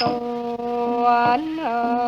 สวรเออ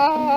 Oh.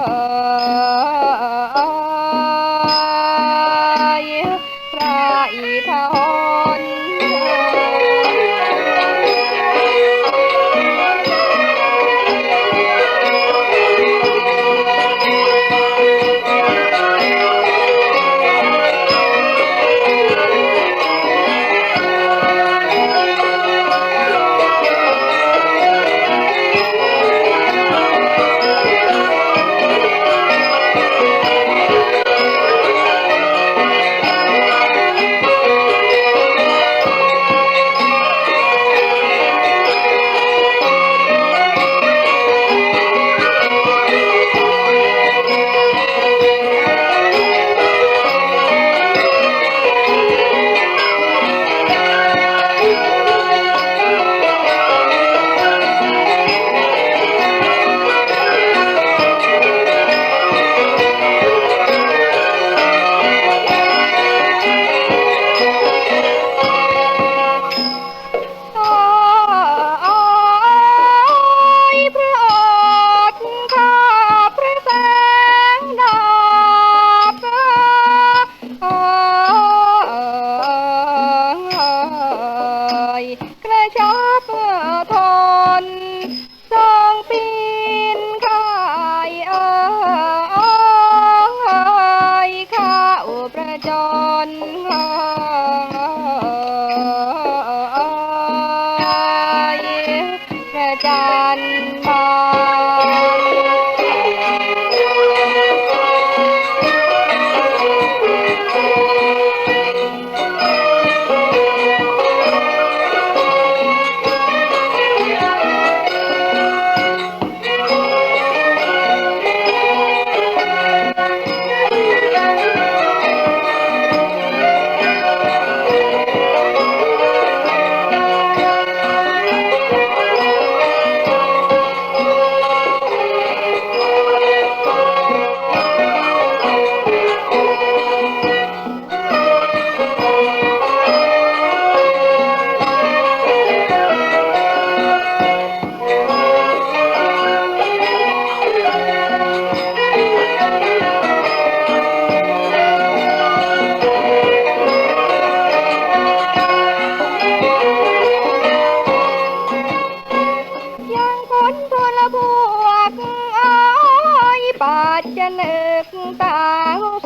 จะเนึกตา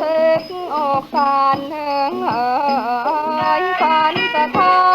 สึกออกสานเฮงเอ่ยฝันสะท้า